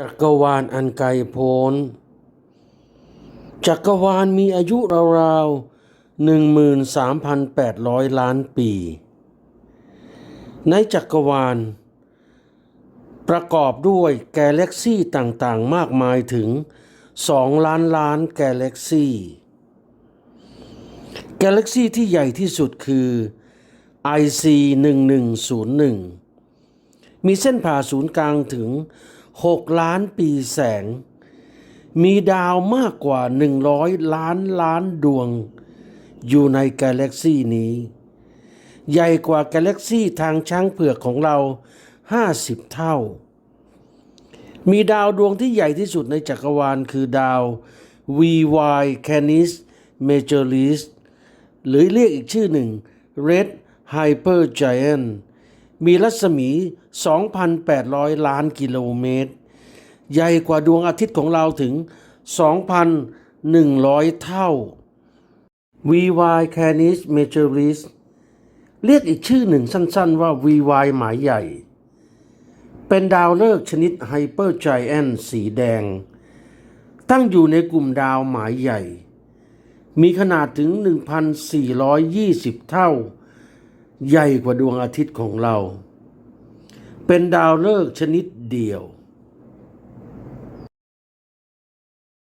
จักรวาลอันไกลโพ้น จักรวาลมีอายุราวๆหนึ่งหมื่นสามพันแปดร้อยล้านปี ในจักรวาล ประกอบด้วยกาแล็กซี่ต่างๆ มากมายถึงสองล้านล้านกาแล็กซี่ กาแล็กซี่ที่ใหญ่ที่สุดคือ IC 1101มีเส้นผ่าศูนย์กลางถึง 6ล้านปีแสง มีดาวมากกว่า100ล้านล้านดวง อยู่ในกาแล็กซีนี้ ใหญ่กว่ากาแล็กซีทางช้างเผือกของเรา50เท่า มีดาวดวงที่ใหญ่ที่สุดในจักรวาลคือดาว VY Canis Majoris หรือเรียกอีกชื่อหนึ่ง Red Hyper Giant มีรัศมี 2,800 ล้านกิโลเมตร ใหญ่กว่าดวงอาทิตย์ของเราถึง 2,100 เท่า VY Canis Majoris เรียกอีกชื่อหนึ่งสั้นๆว่า VY หมายใหญ่ เป็นดาวฤกษ์ชนิด Hyper Giant สีแดง ตั้งอยู่ในกลุ่มดาวหมายใหญ่ มีขนาดถึง 1,420 เท่า ใหญ่กว่าดวงอาทิตย์ของเรา เป็นดาวฤกษ์ชนิดเดียว